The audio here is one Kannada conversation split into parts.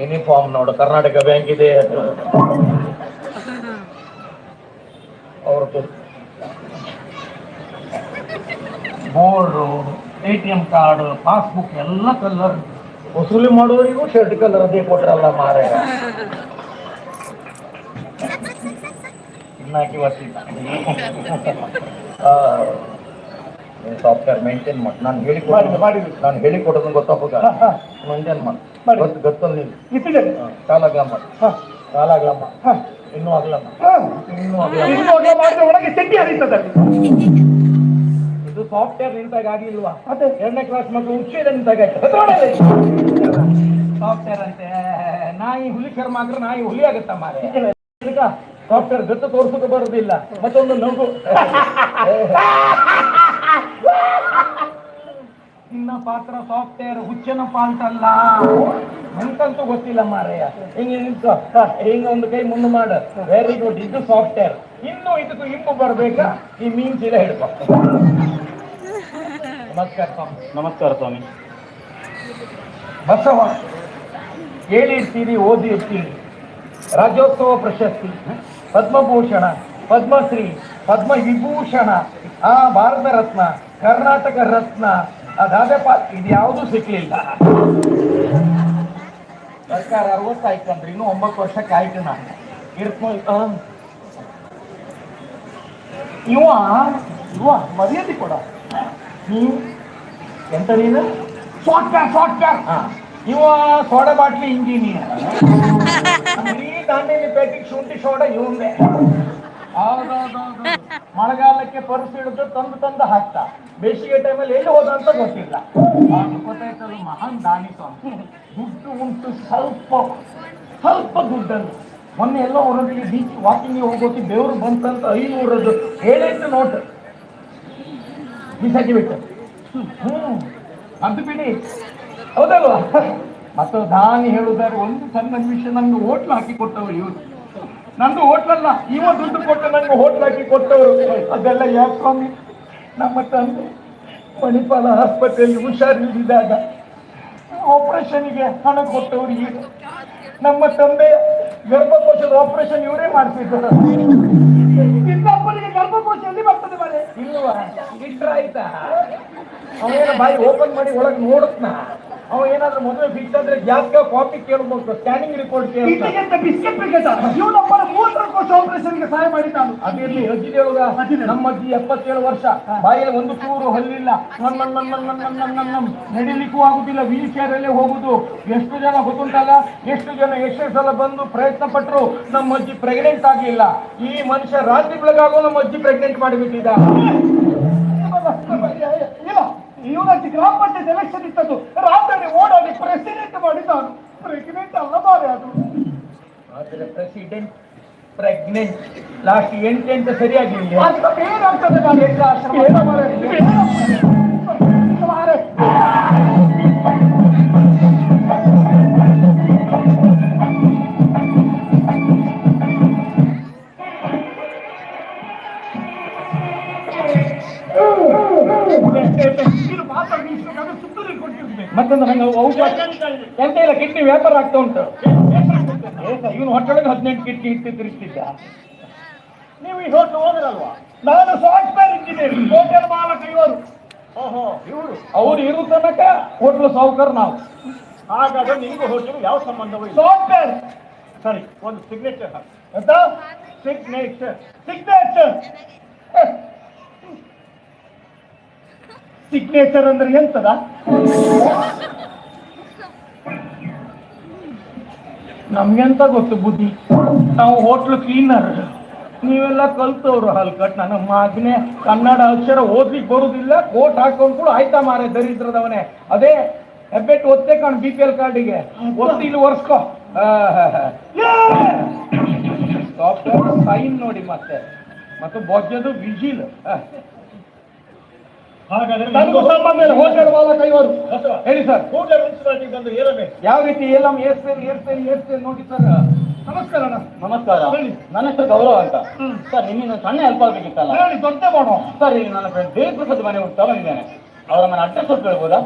ಯೂನಿಫಾರ್ಮ್ ನೋಡು ಕರ್ನಾಟಕ ಬ್ಯಾಂಕ್ ಇದೆ ಅವ್ರದ್ದು board A T M card passbook ಎಲ್ಲ ಕಲರ್ ವಸೂಲಿ ಮಾಡೋರಿಗೂ ಶರ್ಟ್ ಕಲರ್ ಅದೇ ಕೊಟ್ರಲ್ಲ ಮಾರೆ ಇನ್ನಾಕಿ ವರ್ಷ ಸಾಫ್ಟ್ವೇರ್ ಮೇಂಟೈನ್ ಮಾಡಿ. ನಾನು ಹೇಳಿ ಮಾಡಿ ನಾನು ಹೇಳಿ ಕೊಡೋದು ಗೊತ್ತಾಗ ಮೇಂಟೈನ್ ಮಾಡಿ. ಗೊತ್ತು ಗೊತ್ತಲ್ಲ ಇಟ್ಟಿದ್ದೇನೆ ಕಾಲಾಗ್ಲಮ್ಮ ಕಾಲಾಗ್ಲಮ್ಮ ಇನ್ನೂ ಆಗ್ಲಮ್ಮ ಇನ್ನೂ ಆಗ್ಲಮ್ಮ ಇನ್ನು ಅಡುಗೆ ಮಾಡಿದ್ರೆ ಒಳಗೆ ಚಡ್ಡಿ ಹರಿತದಲ್ಲಿ ಇದು ಸಾಫ್ಟ್ವೇರ್ ನಿಂತಾಗ ಆಗಿಲ್ವಾ ಮತ್ತೆ? ಎರಡನೇ ಕ್ಲಾಸ್ ಮಕ್ಕಳು ಉಚ್ಚೇದ ನಿಂತಾಗ ಸಾಫ್ಟ್ವೇರ್ ಅಂತೆ. ನಾಯಿ ಹುಲಿ ಕರ್ಮ ಅಂದ್ರೆ ನಾಯಿ ಹುಲಿ ಆಗುತ್ತ ಮಾರೆ? ಸಾಫ್ಟ್ವೇರ್ ಗತ್ತು ತೋರ್ಸಕ್ಕೆ ಬರೋದಿಲ್ಲ. ಮತ್ತೊಂದು ನಗು. ನಿನ್ನ ಪಾತ್ರ ಸಾಫ್ಟ್ವೇರ್ ಹುಚ್ಚನ ಪಾಲ್ಟ್ ಅಲ್ಲ ನಂತಂತೂ ಗೊತ್ತಿಲ್ಲ ಮಾರಯ್ಯ. ಹಿಂಗೆ ಹಿಂಗ ಒಂದು ಕೈ ಮುಂದೆ ಮಾಡ. ವೆರಿ ಗುಡ್ ಇದು ಸಾಫ್ಟ್ವೇರ್ ಇನ್ನು ಇದಕ್ಕೆ ಇಂಪು ಬರ್ಬೇಕಾ? ಈ ಮೀನ್ ಚೀಲ ಹಿಡ್ಕೊ ನಮಸ್ಕಾರ ಸ್ವಾಮಿ. ನಮಸ್ಕಾರ ಸ್ವಾಮಿ. ಬಸವ ಕೇಳಿರ್ತೀರಿ ಓದಿರ್ತೀರಿ. ರಾಜ್ಯೋತ್ಸವ ಪ್ರಶಸ್ತಿ. ಪದ್ಮಭೂಷಣ ಪದ್ಮಶ್ರೀ ಪದ್ಮ ವಿಭೂಷಣ ಆ ಭಾರತ ರತ್ನ ಕರ್ನಾಟಕ ರತ್ನ ಅದಾದಪ್ಪ ಇದ್ಯಾವುದೂ ಸಿಕ್ಕಲಿಲ್ಲ ಸರ್ಕಾರ ಅರವತ್ತು ಆಯ್ತಂದ್ರೆ ಇನ್ನೂ ಒಂಬತ್ತು ವರ್ಷ ಕಾಯ್ತು ನಾನು. ಇರ್ತ ಇವ ಇವ ಮರ್ಯಾದೆ ಕೊಡ. ನೀನು ಎಂತ ನೀನು? ಶಾರ್ಟ್ ಪ್ಯಾಕ್ ಶಾರ್ಟ್ ಪ್ಯಾಕ್ ಇವ ಸೋಡಾ ಬಾಟ್ಲಿ ಇಂಜಿನಿಯರ್ ಈ ದಾಂಡೇಲಿ ಪೇಟಿಗೆ ಶುಂಠಿ ಸೋಡಾ ಇವಂದೇ. ಹೌದೌದೌದು ಮಳೆಗಾಲಕ್ಕೆ ಪರ್ಸ್ ಹಿಡಿದು ತಂದು ತಂದು ಹಾಕ್ತಾ. ಬೇಸಿಗೆ ಟೈಮಲ್ಲಿ ಎಲ್ಲಿ ಹೋದ ಅಂತ ಗೊತ್ತಿಲ್ಲ. ಗೊತ್ತಾಯ್ತದ ಮಹಾನ್ ದಾನಿ ಸ್ವಾಮಿ. ದುಡ್ಡು ಉಂಟು ಸ್ವಲ್ಪ ಸ್ವಲ್ಪ ದುಡ್ಡನ್ನು. ಮೊನ್ನೆ ಎಲ್ಲ ಊರಲ್ಲಿ ಬೀಚ್ ವಾಕಿಂಗ್ ಹೋಗೋಕೆ ದೇವ್ರು ಬಂತಂತ ಐನೂರದ್ದು ಏಳೆಂಟು ನೋಟ್ ಬಿಸಾಕಿ ಬಿಟ್ಟು. ಹ್ಮ್ ಅದು ಬಿಡಿ. ಹೌದಲ್ವಾ? ಮತ್ತು ದಾನಿ ಹೇಳುದಾರೆ ಒಂದು ಸಣ್ಣ ವಿಷಯ ನಂಗೆ ಓಟ್ಲು ಹಾಕಿ ಕೊಟ್ಟವರು ಇವರು. ನಂದು ಹೋಟ್ಲಲ್ಲ ಇವ ದುಡ್ಡು ಕೊಟ್ಟು ನನಗೆ ಹೋಟ್ಲ್ ಹಾಕಿ ಕೊಟ್ಟವರು. ಅದೆಲ್ಲ ಯಾಕೆ ಸ್ವಾಮಿ? ನಮ್ಮ ತಂದೆ ಮಣಿಪಾಲ ಆಸ್ಪತ್ರೆಯಲ್ಲಿ ಹುಷಾರಿಲ್ಲದಿದ್ದಾಗ ಆಪರೇಷನ್ಗೆ ಹಣ ಕೊಟ್ಟವರು ಈಗ. ನಮ್ಮ ತಂದೆ ಗರ್ಭಕೋಶದ ಆಪರೇಷನ್ ಇವರೇ ಮಾಡ್ತಿದ್ದಾರೆ. ಗರ್ಭಕೋಶ ಎಲ್ಲಿ ಬರ್ತದೆ ಮನೆ ಇಲ್ವಾ? ಆಯ್ತಾ ಅವನ ಬಾಯಿ ಓಪನ್ ಮಾಡಿ ಒಳಗೆ ನೋಡುತ್ನ? ಅವ ಏನಾದ್ರೂ ಮದುವೆ ಫಿಕ್ಸ್ ಅಂದ್ರೆ ಗ್ಯಾಸ್ ಕಾಪಿ ಕೇಳಬಹುದು ಸ್ಕ್ಯಾನಿಂಗ್ ರಿಪೋರ್ಟ್ ಕೇಳಂತ ನಮ್ಮ ಆಪರೇಷನ್ಗೆ ಸಹಾಯ ಮಾಡಿ ನಾನು. ಅದಿರ್ಲಿ ಅಜ್ಜಿ ಹೇಳುವ ನಮ್ಮ ಅಜ್ಜಿ ಎಪ್ಪತ್ತೇಳು ವರ್ಷ. ಬಾಯಲ್ಲಿ ಒಂದು ಚೂರು ಹಲ್ಲಿಲ್ಲ. ನಮ್ಮ ನಡಿಲಿಕ್ಕೂ ಆಗುದಿಲ್ಲ ವೀಲ್ ಚೇರ್ ಅಲ್ಲೇ ಹೋಗುದು. ಎಷ್ಟು ಜನ ಗೊತ್ತುಂಟಾಗ ಎಷ್ಟು ಜನ ಎಷ್ಟೇ ಸಲ ಬಂದು ಪ್ರಯತ್ನ ಪಟ್ಟರು ನಮ್ಮ ಅಜ್ಜಿ ಪ್ರೆಗ್ನೆಂಟ್ ಆಗಿಲ್ಲ. ಈ ಮನುಷ್ಯ ರಾತ್ರಿ ಬೆಳಗಾಗೋ ನಮ್ಮ ಅಜ್ಜಿ ಪ್ರೆಗ್ನೆಂಟ್ ಮಾಡಿಬಿಟ್ಟಿದ್ದ. ಇಲ್ಲ ಇವನಕ್ಕೆ ಗ್ರಾಮ ಪಂಚಾಯತ್ ಎಲೆಕ್ಷನ್ ಇತ್ತದು ರಾತ್ರಿ ಓಡಾಡಿ ಪ್ರೆಸಿಡೆಂಟ್ ಮಾಡಿದ್ದಾನು ಪ್ರೆಸಿಡೆಂಟ್ ಅಲ್ಲ ಬಾರೆ ಅದು ಆದ್ರೆ ಪ್ರೆಸಿಡೆಂಟ್ ಪ್ರೆಗ್ನೆಂಟ್ ಲಾಸ್ಟ್ ಎಂಟೆಂಟು ಸರಿಯಾಗಿಲ್ಲ ಅದಕ್ಕೆ ಬೇರೆ ಆಗ್ತದೆ ನಾನು ಎಷ್ಟು ಆಶ್ರಮ ಕಿಡ್ನಿ ವ್ಯಾಪಾರ ಆಗ್ತಾ ಉಂಟು. ಇವನು ಹೊಟ್ಟೊಳಗೆ ಹದಿನೆಂಟು ಕಿಟ್ಟಿ ಇಟ್ಟು ತಿರುಗ್ತಿದ್ದ ನೀವು ಈ ಹೋಟ್ಲು ಓದಿರಲ್ವಾ ನಾನು ಸಾಫ್ಟ್ವೇರ್ ಇಂಜಿನಿಯರ್ ಹೋಟೆಲ್ ಮಾಲಕ ಇವರು. ಓಹೋ. ಇವರು. ಅವ್ರು ಇರೋ ತನಕ ಹೋಟ್ಲು ಸಾವುಕಾರ ನಾವು. ಹಾಗಾದ್ರೆ ನಿಮಗೂ ಹೋಟೆಲ್ ಯಾವ ಸಂಬಂಧವೂ ಇಲ್ಲ. ಸಾಫ್ಟ್ವೇರ್ ಸರಿ ಒಂದು ಸಿಗ್ನೇಚರ್ ಎಂತ? ಸಿಗ್ನೇಚರ್ ಸಿಗ್ನೇಚರ್ ಸಿಗ್ನೇಚರ್ ಅಂದ್ರೆ ಎಂತದ? ನಮ್ಗೆಂತ ಗೊತ್ತು ಬುದ್ಧಿ? ನಾವು ಹೋಟ್ಲ್ ಕ್ಲೀನರ್ ನೀವೆಲ್ಲ ಕಲ್ತವ್ರು ಹಲ್ಕಟ್. ನನ್ನ ಮಗನೆ ಕನ್ನಡ ಅಕ್ಷರ ಓದ್ಲಿಕ್ಕೆ ಬರುದಿಲ್ಲ, ಕೋಟ್ ಹಾಕೊಂಡು ಕೂಡ ಆಯ್ತಾ ಮಾರೆ ದರಿದ್ರದವನೇ. ಅದೇ ಹೆಬ್ಬೆಟ್ ಒತ್ತೆ ಕಾಣ್ ಬಿ ಪಿ ಎಲ್ ಕಾರ್ಡಿಗೆ ಒತ್ತಿ ಇಲ್ಲಿ ಒರ್ಸ್ಕೊ. ಸೈನ್ ನೋಡಿ ಮತ್ತೆ. ಮತ್ತು ಬೊಜ್ಜದು ವಿಜಿಲ್ ಹಾಗಾದ್ರೆ ನನಗೂ ಸಂಬಂಧ ಇಲ್ಲ ಹೋಟೆಲ್ ಮಾಲಕ ಇವರು. ಹೇಳಿ ಸರ್. ಹೋಟೆಲ್ ಮುನ್ಸಿಪಾಲಿಟಿ ಬಂದು ಏರಬೇಕು? ಯಾವ ರೀತಿ ಎಲ್ಲ ಏರ್ಸ್ತೇನೆ ಏರ್ಸ್ತೇನೆ ಏರ್ಸ್ತೇನೆ ನೋಡಿ ಸರ್. ನಮಸ್ಕಾರ ಅಣ್ಣ. ನಮಸ್ಕಾರ. ಹೇಳಿ. ನನ್ನ ಹೆಸರು ಗೌರವ ಅಂತ. ಸರ್ ನಿಮ್ಮಿಂದ ಸಣ್ಣ ಹೆಲ್ಪ್ ಆಗ್ಬೇಕಿತ್ತಲ್ಲ? ಹೇಳಿ ದೊಡ್ಡ ಮಾಡೋ ಸರ್ ಇಲ್ಲಿ ನನ್ನ ಫ್ರೆಂಡ್ ದೇವಪ್ರಸಾದ್ ಮನೆ ಉಂಟು ಬಂದಿದ್ದೇನೆ ಅವರ ಮನೆ ಅಡ್ರೆಸ್ ಕೊಟ್ಟು ಹೇಳ್ಬೋದಾ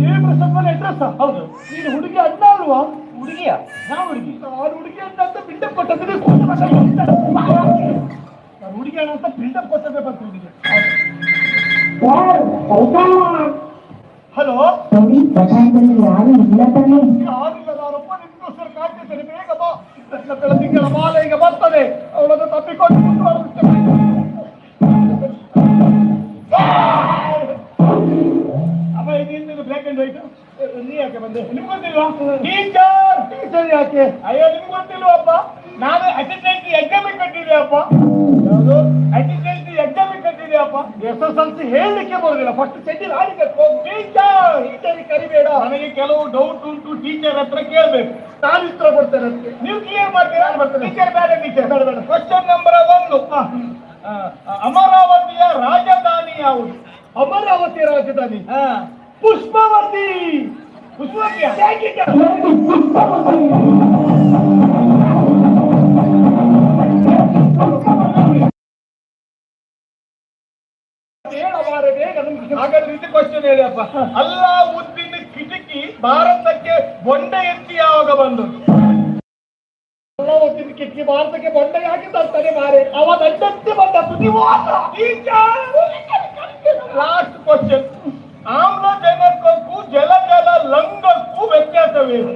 ದೇವಿ ಪ್ರಸಾದ್ ಮನೆ ಅಡ್ರೆಸ್ ಹೌದು. ನೀನು ಹುಡುಗಿ ಅಡ್ಡ ಅಲ್ವಾ? ಹುಡುಗಿಯ? ಯಾವ ಹುಡುಗಿ. ಆ ಹುಡುಗಿ ಅಂತ ಅಂತ ಬಿಲ್ಡಪ್ ಕೊಟ್ಟದ್ದು ನಾನು ಹುಡುಗಿ ಅಂತ ಬಿಲ್ಡಪ್ ಕೊಟ್ಟದ್ದೇ ಬಂತು ಹುಡುಗಿ. ಹಲೋ? ಪ್ರಪಂಚದಲ್ಲಿ ಯಾರು ಇಲ್ಲ ತಾನೇ ಯಾರಿಲ್ಲ ನಾನೊಬ್ಬ ನಿಮ್ಗೋಸ್ಕರ ಕಾಯ್ತಿದ್ದೇನೆ ಬೇಗ ಬಾ. ನನ್ನ ಬೆಳದಿಂಗಳ ಮಾಲೆ ಈಗ ಬರ್ತದೆ. ಅವಳನ್ನು ತಪ್ಪಿಕೊಂಡು ಮುಂದುವರಿಸುತ್ತೇನೆ. ಅಮ್ಮ ಇದು ಬ್ಲ್ಯಾಕ್ ಅಂಡ್ ವೈಟ್ ನೀ ಯಾಕೆ ಬಂದೆ? ನಿಮ್ಗೆ ಗೊತ್ತಿಲ್ವಾ? ಟೀಚರ್ ಟೀಚರ್ ಯಾಕೆ? ಅಯ್ಯೋ ನಿಮ್ಗೆ ಗೊತ್ತಿಲ್ವಾ ಅಪ್ಪ ನಾನು ಅಸಿಸ್ಟೆಂಟ್ ಎಕ್ಸಾಮ್ ಕಟ್ಟಿದ್ದೆ ಅಪ್ಪ. ಯಾವುದು? ಅಸಿಸ್ಟೆಂಟ್ ಎಕ್ಸಾಮ್ ಕಟ್ಟಿದ್ದೆ ಅಪ್ಪ. ಎಸ್ ಎಸ್ ಎಲ್ ಸಿ ಹೇಳಲಿಕ್ಕೆ ಬರೋದಿಲ್ಲ. ಫಸ್ಟ್ ಸೆಟ್ಟಿಲ್ ಆಡಿಬೇಕು ಟೀಚರ್ ಟೀಚರ್ ಕರಿಬೇಡ. ನನಗೆ ಕೆಲವು ಡೌಟ್ ಉಂಟು ಟೀಚರ್ ಹತ್ರ ಕೇಳಬೇಕು. ನಾನು ಉತ್ತರ ಕೊಡ್ತೇನೆ ಅದಕ್ಕೆ. ನೀವು ಕ್ಲಿಯರ್ ಮಾಡ್ತೀರಾ? ಟೀಚರ್ ಬೇರೆ ಟೀಚರ್ ಬೇಡ ಬೇಡ ಕ್ವಶನ್ ನಂಬರ್ ಒಂದು. ಅಮರಾವತಿಯ ರಾಜಧಾನಿ ಯಾವುದು? ಅಮರಾವತಿ ರಾಜಧಾನಿ. ಪುಷ್ಪವತಿ ಪುಷ್ಪಾವತಿ ಹಾಗಾದ್ರೆ ಇದು ಹೇಳಪ್ಪ ಹೇಳಿ ಅಲ್ಲಾ, ಉದ್ದಿನ ಕಿಟಕಿ ಭಾರತಕ್ಕೆ ಬೊಂಡ ಎತ್ತಿ ಯಾವಾಗ ಬಂದು? ಅಲ್ಲಾ ಕಿಟಕಿ ಭಾರತಕ್ಕೆ ಬೊಂಡ ಯಾಕೆ ತರ್ತಾನೆ ಮಾರೆ? ಅವ ಅಡ್ಡಕ್ಕೆ ಬಂದ ಲಾಸ್ಟ್ ಕ್ವಶನ್ ಆಮ್ಲಜನಕಕ್ಕೂ ಜಲ ಜಲ ಲಂಗಕ್ಕೂ ವ್ಯತ್ಯಾಸವೇನು?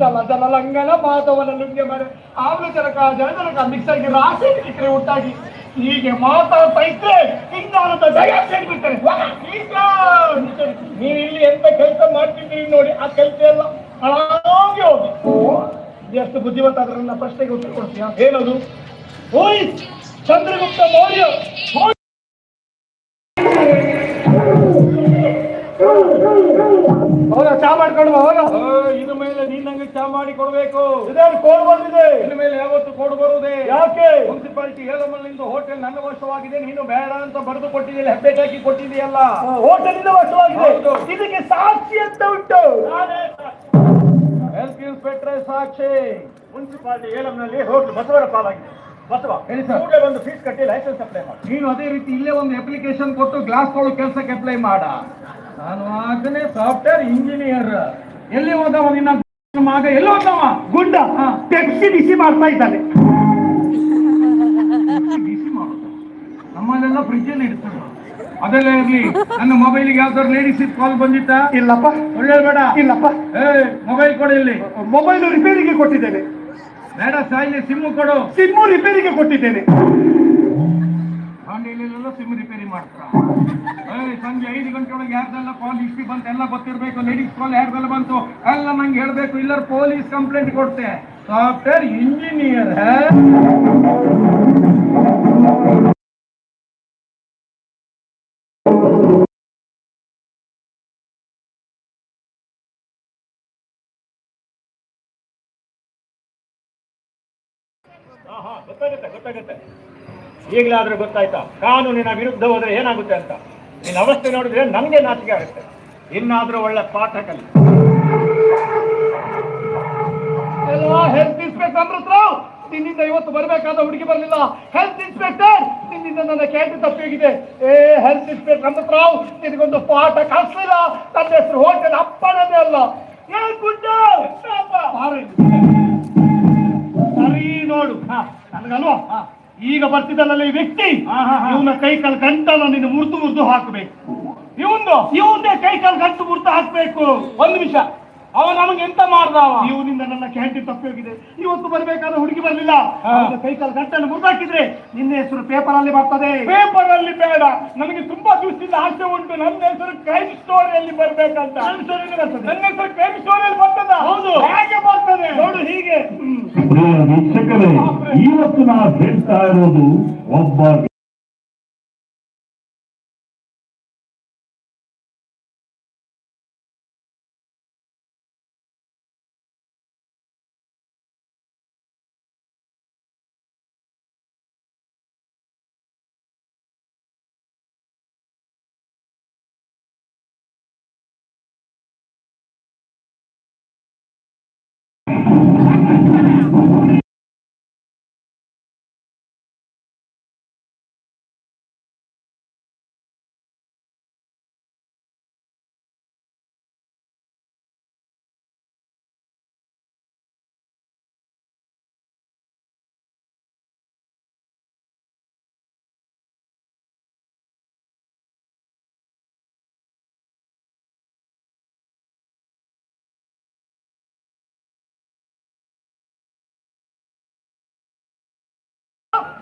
ಜಲ ಜಲ ಲಂಗನ ಮಾಧವನ ಲುಂಗೆ ಮಾರೆ. ಆಮ್ಲಜನಕ, ಜಲಜನಕ ಮಿಕ್ಸ್ ಆಗಿ ರಾಸಾಯನಿಕ ಉಂಟಾಗಿ ಹೀಗೆ ಮಾತಾಡ್ತಾ ಇದ್ರೆ ಇಂಗಾಲದ ಡೈಆಕ್ಸೈಡ್ ಬಿಡ್ತಾರೆ ನೀವು ಇಲ್ಲಿ ಎಂತ ಕೆಲಸ ಮಾಡ್ತಿದ್ದೀರಿ ನೋಡಿ, ಆ ಕೆಲಸ ಎಲ್ಲ ಹಾಳಾಗಿ ಹೋಗಿ. ಎಷ್ಟು ಬುದ್ಧಿವಂತ ಅದರನ್ನ ಪ್ರಶ್ನೆಗೆ ಉತ್ತರ ಕೊಡ್ತೀಯಾ? ಏನದು ಓಯ್, ಚಂದ್ರಗುಪ್ತ ಮೌರ್ಯ ಹೌದಾ ಚಾ ಮಾಡ್ಕೊಂಡು ಬಾ, ಹೋಗ. ಇನ್ನು ಮೇಲೆ ನೀನ್ ನಂಗೆ ಚಾ ಮಾಡಿ ಕೊಡ್ಬೇಕು. ಇದೇನು ಕೋಡ್ ಬಂದಿದೆ? ಇನ್ನು ಮೇಲೆ ಯಾವತ್ತು ಕೋಡ್ ಬರುವುದೇ? ಯಾಕೆ? ಮುನ್ಸಿಪಾಲಿಟಿ ಹೇಳಮಲ್ಲಿಂದ ಹೋಟೆಲ್ ನನ್ನ ವಶವಾಗಿದೆ ನೀನು ಬೇಡ ಅಂತ ಬರೆದು ಕೊಟ್ಟಿದ್ದೀಯ ಹೆಬ್ಬೆಟ್ ಹಾಕಿ ಕೊಟ್ಟಿದೆಯಲ್ಲ ಹೋಟೆಲ್ ಇಂದ ವಶವಾಗಿದೆ ಇದಕ್ಕೆ ಸಾಕ್ಷಿ ಅಂತ ಉಂಟು. ಹೆಲ್ತ್ ಇನ್ಸ್ಪೆಕ್ಟರ್ ಸಾಕ್ಷಿ. ಮುನ್ಸಿಪಾಲಿಟಿ ಹೇಳಮ್ನಲ್ಲಿ ಹೋಟೆಲ್ ಬಸವರ ಪಾಲಾಗಿದೆ. ಬಸವ. ಕೂಡಲೇ ಒಂದು ಫೀಸ್ ಕಟ್ಟಿ ಲೈಸೆನ್ಸ್ ಅಪ್ಲೈ ಮಾಡಿ. ನೀನು ಅದೇ ರೀತಿ ಇಲ್ಲೇ ಒಂದು ಅಪ್ಲಿಕೇಶನ್ ಕೊಟ್ಟು ಗ್ಲಾಸ್ ಕೊಡೋ ಕೆಲಸಕ್ಕೆ ಅಪ್ಲೈ ಮಾಡ. ನಾನು ಆಗನೇ ಸಾಫ್ಟ್ವೇರ್ ಇಂಜಿನಿಯರ್ ಎಲ್ಲಿ ಹೋದವ ನಿನ್ನ ಮಗ? ಎಲ್ಲಿ ಹೋದವ? ಗುಂಡ. ಪೆಪ್ಸಿ ಬಿಸಿ ಮಾಡ್ತಾ ಇದ್ದಾನೆ. ಬಿಸಿ ಮಾಡೋದು. ನಮ್ಮಲ್ಲೆಲ್ಲ ಫ್ರಿಜ್ ಅಲ್ಲಿ ಇಡ್ತಾರೆ. ಅದೆಲ್ಲ ಇರ್ಲಿ. ನನ್ನ ಮೊಬೈಲಿಗೆ ಯಾವ್ದಾದ್ರು ಲೇಡೀಸ್ ಕಾಲ್ ಬಂದಿತ್ತಾ? ಇಲ್ಲಪ್ಪ. ಒಳ್ಳೆ ಬೇಡ. ಇಲ್ಲಪ್ಪ. ಏ ಮೊಬೈಲ್ ಕೊಡಿ ಇಲ್ಲಿ. ಮೊಬೈಲ್ ರಿಪೇರಿಗೆ ಕೊಟ್ಟಿದ್ದೇನೆ. ಬೇಡ ಸಾಯಿಲಿ ಸಿಮ್ಮು ಕೊಡು. ಸಿಮ್ಮು ರಿಪೇರಿಗೆ ಕೊಟ್ಟಿದ್ದೇನೆ. ದಾಂಡೇಲಿಯಲ್ಲೆಲ್ಲ ಸಿಮ್ ರಿಪೇರಿ ಮಾಡ್ತಾರ? ಸಂಜೆ ಐದು ಗಂಟೆ ಒಳಗೆ ಯಾರ್ದೆಲ್ಲ ಕಾಲ್ ಹಿಸ್ಟ್ರಿ ಬಂತು, ಎಲ್ಲ ಗೊತ್ತಿರಬೇಕು ಲೇಡೀಸ್ ಕಾಲ್ ಯಾರ್ದೆಲ್ಲ ಬಂತು, ಎಲ್ಲ ನಂಗೆ ಹೇಳ್ಬೇಕು ಇಲ್ಲ ಪೊಲೀಸ್ ಕಂಪ್ಲೇಂಟ್ ಕೊಡ್ತೆ. ಸಾಫ್ಟ್ವೇರ್ ಇಂಜಿನಿಯರ್ ಈಗಲಾದ್ರೂ ಗೊತ್ತಾಯ್ತಾ? ಕಾನೂನಿನ ವಿರುದ್ಧ ಹೋದರೆ ಏನಾಗುತ್ತೆ ಅಂತ? ನಿನ್ನ ಅವಸ್ಥೆ ನೋಡಿದ್ರೆ ನನಗೆ ನಾಚಿಕೆ ಆಗುತ್ತೆ. ಇನ್ನಾದರೂ ಒಳ್ಳೆ ಪಾಠ ಕಲಿ ಹೆಲ್ತ್ ಇನ್ಸ್ಪೆಕ್ಟರ್ ಅಮೃತರಾವ್. ನಿನ್ನಿಂದ ಇವತ್ತು ಬರಬೇಕಾದ ಹುಡುಗಿ ಬರಲಿಲ್ಲ. ಹೆಲ್ತ್ ಇನ್ಸ್ಪೆಕ್ಟರ್ ನಿನ್ನಿಂದ ನನ್ನ ಕ್ಯಾಂಟೀನ್ ತಪ್ಪಿಗಿದೆ ಏ ಹೆಲ್ತ್ ಇನ್ಸ್ಪೆಕ್ಟರ್ ಅಮೃತರಾವ್ ನಿನಗೊಂದು ಪಾಠ ಕಲಿಸಲಿಲ್ಲ ನನ್ನ ಹೆಸರು ಹೋಟೆಲ್ ಅಪ್ಪನದೇ ಅಲ್ಲ. ಏ ಗುಡ್ಡ. ಸರಿ ನೋಡು. ನನಗಲ್ವಾ? ಈಗ ಬರ್ತಿದ್ದಲ್ಲ ಈ ವ್ಯಕ್ತಿ? ಇವನ ಕೈ ಕಾಲು ಗಂಟನ್ನು ನೀನು ಮುರಿದು ಮುರಿದು ಹಾಕಬೇಕು. ಇವಂದು ಇವಂದೇ ಕೈ ಕಾಲು ಗಂಟು ಮುರಿದು ಹಾಕ್ಬೇಕು. ಒಂದು ನಿಮಿಷ. ಅವ ನಮಗೆ ಎಂತ ಮಾಡ್ದವ? ನಿನ್ನ ನನ್ನ ಕ್ಯಾಂಟೀನ್ ತಪ್ಪಿ ಹೋಗಿದೆ ಇವತ್ತು ಬರಬೇಕಾದ್ರೆ ಹುಡುಗಿ ಬರಲಿಲ್ಲ. ಕೈಕಾಲು ಗಂಟನ್ನು ಮುರಿದಾಕಿದ್ರೆ ನಿನ್ನ ಹೆಸರು ಪೇಪರ್ ಅಲ್ಲಿ ಬರ್ತದೆ. ಪೇಪರ್ ಅಲ್ಲಿ ಬೇಡ. ನನಗೆ ತುಂಬಾ ದಿವಸದಿಂದ ಆಸೆ ಉಂಟು. ನನ್ನ ಹೆಸರು ಕ್ರೈಮ್ ಸ್ಟೋರಿಯಲ್ಲಿ ಬರ್ಬೇಕಂತ. ನನ್ನ ಹೆಸರು ಕ್ರೈಮ್ ಸ್ಟೋರಿಯಲ್ಲಿ ಬರ್ತದ? ಹೌದು. ಹೇಗೆ ಬರ್ತದೆ? ನೋಡು ಹೀಗೆ. ಇವತ್ತು ನಾ ಹೇಳ್ತಾ ಇರೋದು ಒಬ್ಬ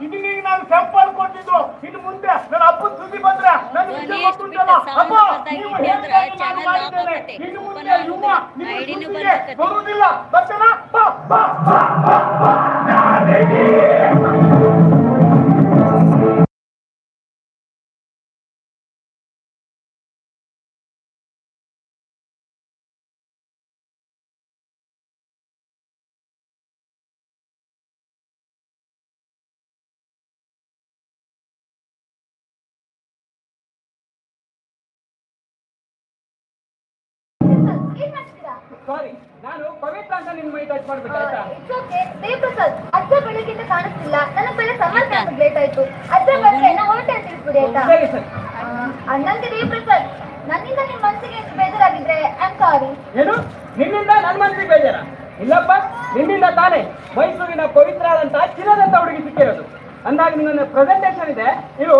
ಇದನ್ನ ಈಗ ನಾನು ಸಂಪರ್ಕ ಕೊಟ್ಟಿದ್ದು ಇನ್ನು ಮುಂದೆ ನನ್ನ ಅಪ್ಪನ ಸುದ್ದಿ ಬಂದ್ರೆ ನನ್ನ ಅಪ್ಪ, ನೀವು ನಾನು ಮಾಡಿದ್ದೇನೆ. ಇನ್ನು ಮುಂದೆ ಯುವ. ನಿಮ್ಮ ಸುದ್ದಿಗೆ. ಬರುವುದಿಲ್ಲ ಬರ್ತಾನ ಬಾ ಬಾ ಬಾ ಬಾ ಬಾ ಏನ್ ಅಂತ ಆಯ್ತಾ? ಇಟ್ಸ್ ಓಕೆ ದೇವಪ್ರಸಾದ್ ಅಜ್ಜ ಬೆಳಗ್ಗಿಂದ ಕಾಣಿಸ್ತಿಲ್ಲ. ನನಗೆ ಬೆಳೆ ಸಮರ್ ಕ್ಯಾಂಪ್ ಲೇಟ್ ಆಯ್ತು. ಅಜ್ಜ ಬಂದ್ರೆ ನಾ ಹೊರಟೆ ಅಂತ ತಿಳಿಸ್ಬಿಡಿ ಆಯ್ತಾ? ಸರಿ ಸರಿ. ಅಣ್ಣಂಗೆ ದೇವಪ್ರಸಾದ್ ನನ್ನಿಂದ ನಿಮ್ಮ ಮನಸ್ಸಿಗೆ ಎಷ್ಟು ಬೇಜಾರಾಗಿದ್ರೆ ಐ ಸಾರಿ ಏನು? ನಿನ್ನಿಂದ ನನ್ನ ಮನಸ್ಸಿಗೆ ಬೇಜಾರ? ಇಲ್ಲಪ್ಪ ನಿನ್ನಿಂದ ತಾನೇ ಮೈಸೂರಿನ ಪವಿತ್ರಾದಂತ ಚಿನ್ನದಂತ ಹುಡುಗಿ ಸಿಕ್ಕಿರೋದು. ಅಂದಾಗ ನಿನ್ನ ಪ್ರೆಸೆಂಟೇಷನ್ ಇದೆ. ಇರು.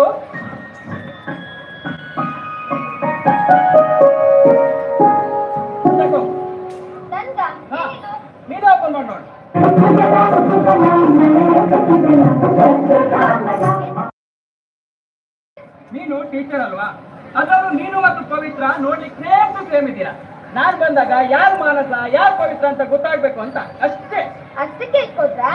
ನೀನು ಟೀಚರ್ ಅಲ್ವಾ? ಅದರಲ್ಲೂ ನೀನು ಮತ್ತು ಪವಿತ್ರ ನೋಡಿ ಟು ಸೇಮ್ ನಾನ್ ಬಂದಾಗ ಯಾರು ಮಾನಸ, ಯಾರು ಪವಿತ್ರ ಅಂತ ಗೊತ್ತಾಗ್ಬೇಕು ಅಂತ ಅಷ್ಟೇ. ಅಷ್ಟಕ್ಕೆ ಇಟ್ಕೊಟ್ರಾ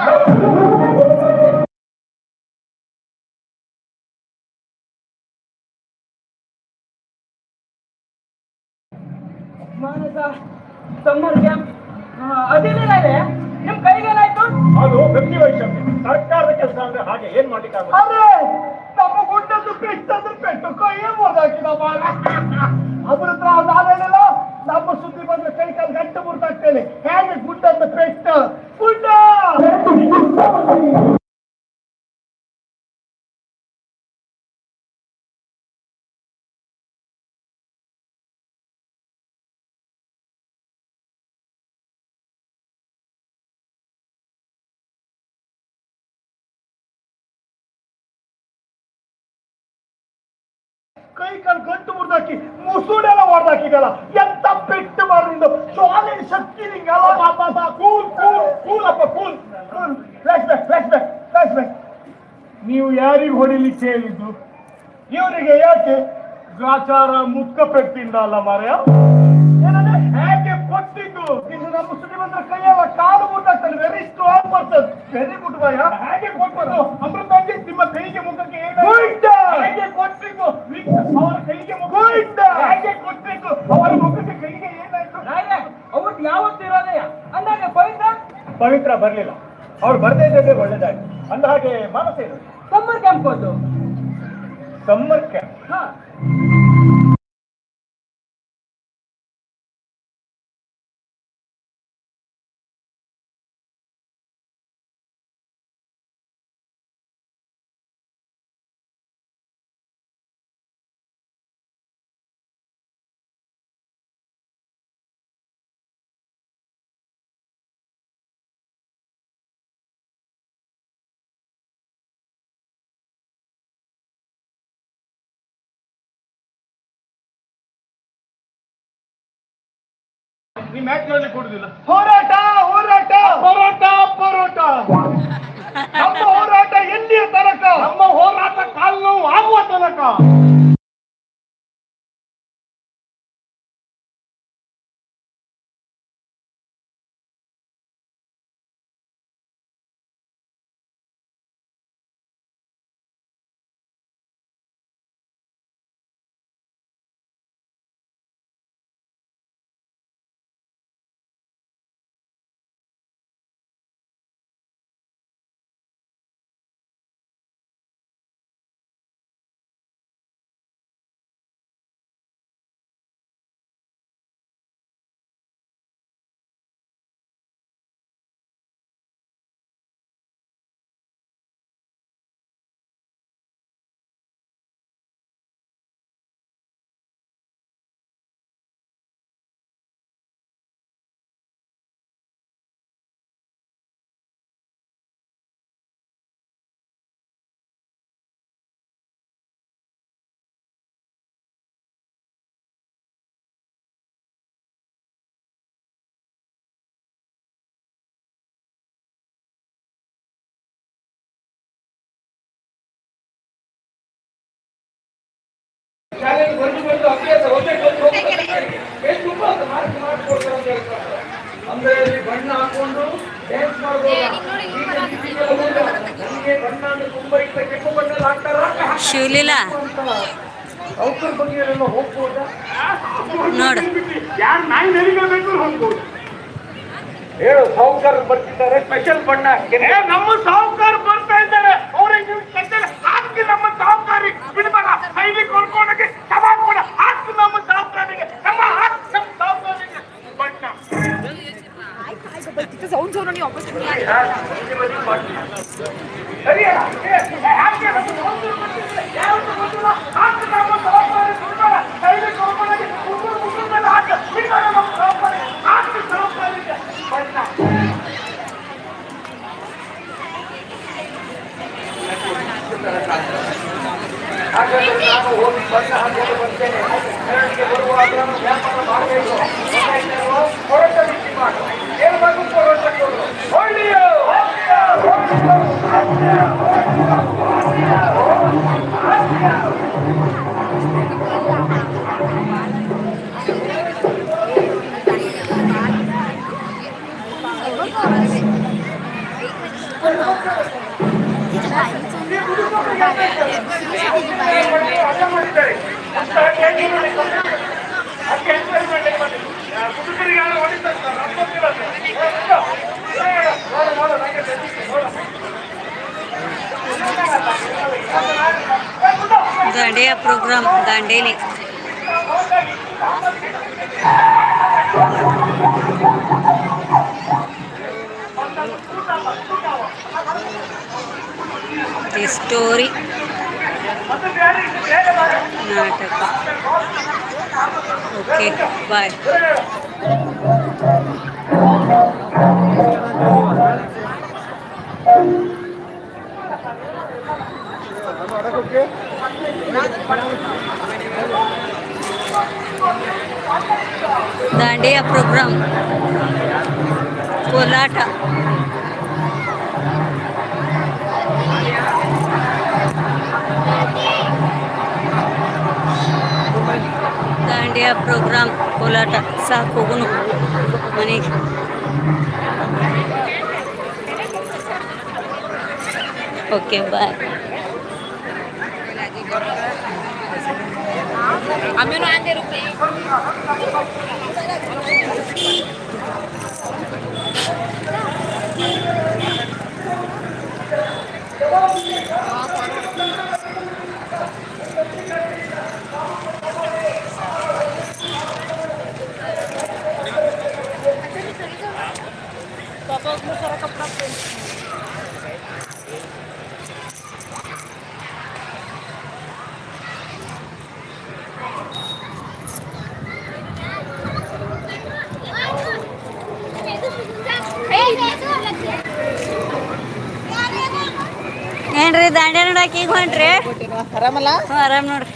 ಮುಸುಡೆಲ್ಲ ಎಂತ ಪೆಟ್ಟು ಮಾಡಿದ್ದು ಶಾಲೆ ಶಕ್ತಿ ನಿಂಗಲ್ಲ ಪಾಪ ಕೂಲ್ ಕೂಲ್ ಕೂಲ್, ಅಪ್ಪ, cool. Cool. Flashback flashback flashback ನೀವು ಯಾರಿಗೆ ಹೊಡಿಲಿಕ್ಕೆ ಹೇಳಿದ್ದು? ಇವರಿಗೆ ಯಾಕೆ? ಗ್ರಾಚಾರ ಮುಕ್ಕ ಪೆಟ್ಟಿಂದ ಅಲ್ಲ ಮಾರ್ಯ ಹೇಗೆ ಕೊಟ್ಟಿದ್ದು? ಇನ್ನು ನಮ್ಮ ಸುದ್ದಿ ಬಂದ್ರೆ ಕೈಯವ ಕಾಲು ಮುಟ್ಟಾಗ್ತಾನೆ very strong person very good boy ಹೇಗೆ ಕೊಟ್ಟದ್ದು ಅಮೃತಾಂಗಿ ನಿಮ್ಮ ಕೈಗೆ ಮುಖಕ್ಕೆ ಹೇಗೆ ಕೊಟ್ಟಿದ್ದು ಅವರ ಕೈಗೆ ಮುಖ ಹೇಗೆ ಕೊಟ್ಟಿದ್ದು ಅವರ ಮುಖಕ್ಕೆ ಕೈಗೆ ಏನಾಯ್ತು ನಾಯೇ ಅವ್ರಿಗೆ ಯಾವತ್ತು ಇರೋದೆಯ ಅಂದಾಗ ಪವಿತ್ರ ಪವಿತ್ರ ಬರಲಿಲ್ಲ. ಅವ್ರು ಬರ್ದೇ ಇದ್ದರೆ ಒಳ್ಳೇದಾಯ್ತು. ಅಂದ ಹಾಗೆ ಮಾನಸ ಸಮ್ಮರ್ ಕ್ಯಾಂಪ್ ಅದು ಸಮ್ಮರ್ ಕ್ಯಾಂಪ್ ಮ್ಯಾಚ್ ನೋಡ್ಲಿಕ್ಕೆ ಕೊಡುದಿಲ್ಲ. ಹೋರಾಟ ಹೋರಾಟ. ಹೋರಾಟ ಹೋರಾಟ ನಮ್ಮ ಹೋರಾಟ ಎಲ್ಲಿಯ ತನಕ? ನಮ್ಮ ಹೋರಾಟ ಕಾಲು ಆಗುವ ತನಕ. ಶಾಲೆಯಲ್ಲಿ ಬಂದು ಬಂದು ಅಭ್ಯಾಸ ಒಂದೇ ಬಂದು ಹೋಗ್ತಾರೆ. ಏನ್ ತುಂಬಾ ಅಂತ ಮಾರ್ಕ್ ಮಾಡ್ಕೊಡ್ತಾರೆ ಅಂತ ಹೇಳ್ತಾರೆ. ಅಂದ್ರೆ ಇಲ್ಲಿ ಬಣ್ಣ ಹಾಕೊಂಡು ಡ್ಯಾನ್ಸ್ ಮಾಡ್ಬೋದು. ನನಗೆ ಬಣ್ಣ ಅಂದ್ರೆ ತುಂಬಾ ಇಷ್ಟ. ಕೆಂಪು ಬಣ್ಣ ಹಾಕ್ತಾರ ಶಿವಲೀಲಾ. ಅವ್ರ ಬಗ್ಗೆ ಎಲ್ಲ ಹೋಗ್ಬೋದಾ? ನೋಡು. ಯಾರು ನಾಯಿ ನರಿಬೇಕು ಹೋಗ್ಬೋದು. ಹೇಳು ಸಾಹುಕಾರ ಬರ್ತಿದ್ದಾರೆ. ಸ್ಪೆಷಲ್ ಬಣ್ಣ ಏ ನಮ್ಮ ಸಾಹುಕಾರ ಬರ್ತಾ ಇದ್ದಾರೆ. ಅವ್ರಿಗೆ ಹಾಕಿ ನಮ್ಮ ಸಾಹುಕಾರಿ ಬಿಡ್ಬೇಡ. ಕೈಲಿ ಕೊಡ್ಕೊಂಡೋಗಿ ನಮ್ಮ ಸಾಹುಕಾರಿಗೆ. ಹಾಕಿ ಸಾಹುಕಾರಿಗೆ ಬಣ್ಣ ಹಾಗಾದ್ರೆ ನಾನು ಹೋಗಿ ಬಣ್ಣ ಹಾಕಲು ಬರ್ತೇನೆ ಮೆರವಣಿಗೆ ಬರುವಾಗ ನಾನು ವ್ಯಾಪಾರ ಮಾಡಬೇಕು ಗೊತ್ತಾಯ್ತಲ್ವಾ? ಹೊರಟ ರೀತಿ ಮಾಡು ಬೇರೆ. ನಾಟಕ okay bye Dandiya programme dandiya program ಕೋಲಾಟ ಸಾಕು ಹೋಗುನು ಮನೆಗೆ ಓಕೆ ಬಾಯ್ ಏನ್ರಿ ಆರಾಮಲ್ಲ ಆರಾಮ್ ನೋಡ್ರಿ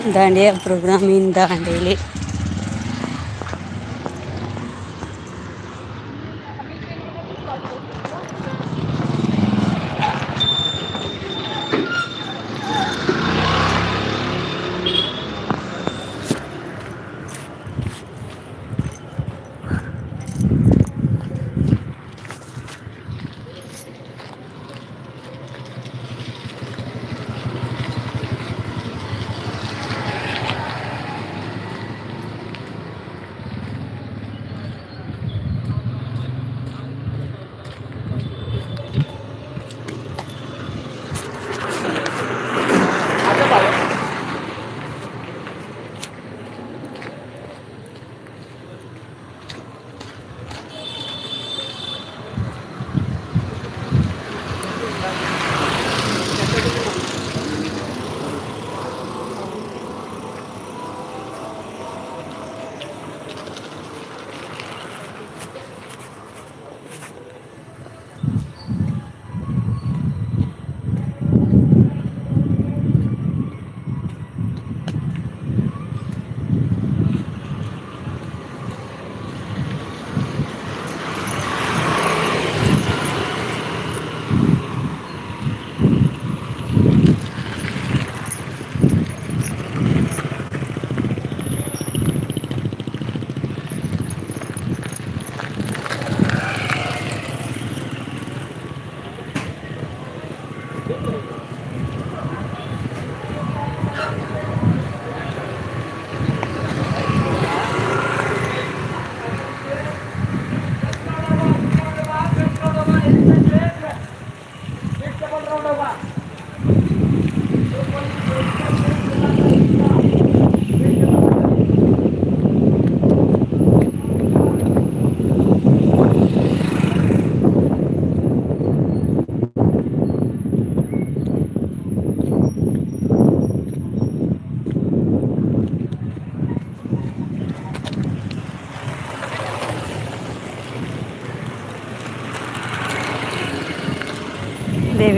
இந்தாண்டே ப்ரோக்ராம் இந்தாண்டேலே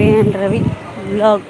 ದಾಂಡೇಲಿ ದೇವಿ ಆ್ಯಂಡ್